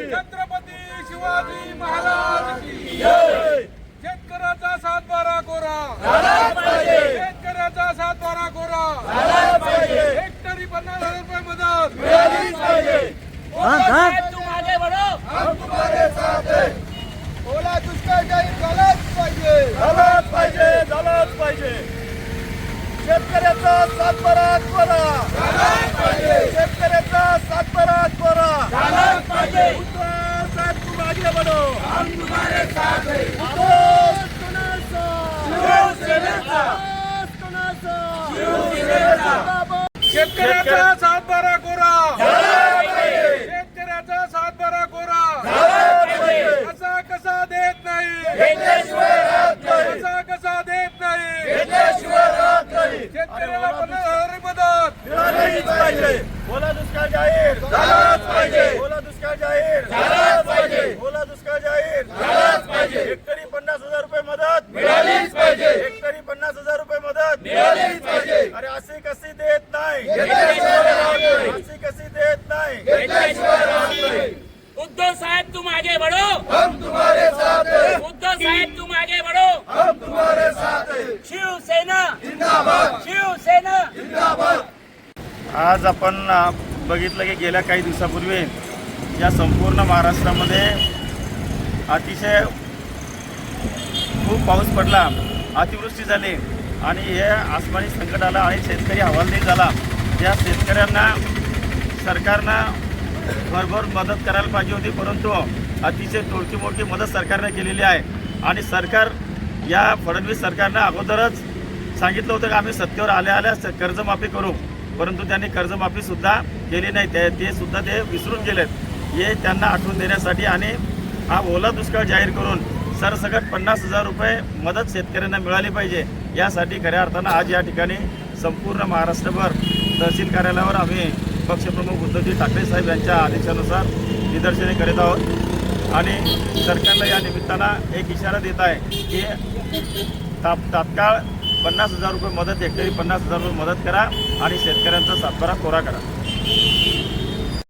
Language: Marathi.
छत्रपती शिवाजी महाराज की जय शेतकऱ्याचा सातबारा कोरा झालाच पाहिजे शेतकऱ्याचा सातबारा कोरा झालाच पाहिजे हेक्टरी पन्नास हजार रुपये मदत मिळालीच पाहिजे तुम आगे बढ़ो साथ ओला दुष्काळ जाहीर झालाच पाहिजे झालाच पाहिजे झालाच पाहिजे शेतकऱ्याचा सातबारा कोरा झालाच पाहिजे शेतकऱ्याचा सातबारा कोरा झालाच पाहिजे उद्धव साहेब तुम आगे बढ़ो हम तुम्हारे साथ है शेतकऱ्याचा सातबारा कोरा झालाच पाहिजे शेतकऱ्याचा सातबारा कोरा. कसा कसा देत नाही. कसा कसा देत नाही. शेतकऱ्याला पन्नास हजार रुपये मदत मिळालीच पाहिजे ओला दुष्काळ जाहीर झालाच पाहिजे ओला दुष्काळ जाहीर झालाच पाहिजे ओला दुष्काळ जाहीर झालाच पाहिजे हेक्टरी पन्नास हजार रुपये मदत मिळालीच पाहिजे हेक्टरी पन्नास हजार रुपये मदत मिळालीच पाहिजे कशी देत नाही? कशी देत नाही? उद्धव साहब तुम आगे बढ़ो हम तुम्हारे साथ है उद्धव साहब तुम आगे बढ़ो हम तुम्हारे साथ है शिवसेना. जिंदाबाद शिवसेना. जिंदाबाद आज आपण बघितलं की गेल्या काही दिवसापूर्वी या संपूर्ण महाराष्ट्रामध्ये अतिशय खूप पाऊस पडला. अतिवृष्टी झाली. आणि हे आसमानी संकट आलं आणि शेतकरी हवालदिल झाला. त्या शेतकऱ्यांना सरकारनं भरभर मदत करायला पाहिजे होती परंतु अतिशय तोडकी मोठी मदत सरकारने केलेली आहे. आणि सरकार या फडणवीस सरकारनं अगोदरच सांगितलं होतं की आम्ही सत्तेवर आल्या आल्या कर्जमाफी करू. परंतु त्यांनी कर्जमाफीसुद्धा केली नाही. ते ते सुद्धा ते विसरून गेलेत. हे त्यांना आठवून देण्यासाठी आणि हा ओला दुष्काळ जाहीर करून सरसकट पन्नास हजार रुपये मदत शेतकऱ्यांना मिळाली पाहिजे. यासाठी खऱ्या अर्थानं आज या ठिकाणी संपूर्ण महाराष्ट्रभर तहसील कार्यालयावर आम्ही पक्षप्रमुख उद्धवजी ठाकरे साहेब यांच्या आदेशानुसार निदर्शने करीत आहोत. आणि सरकारला या निमित्तानं एक इशारा देत आहे की ताप तात्काळ पन्नास हजार रुपये मदत हेक्टरी पन्नास हजार रुपये मदत करा आणि शेतकऱ्यांचा सातबारा कोरा करा.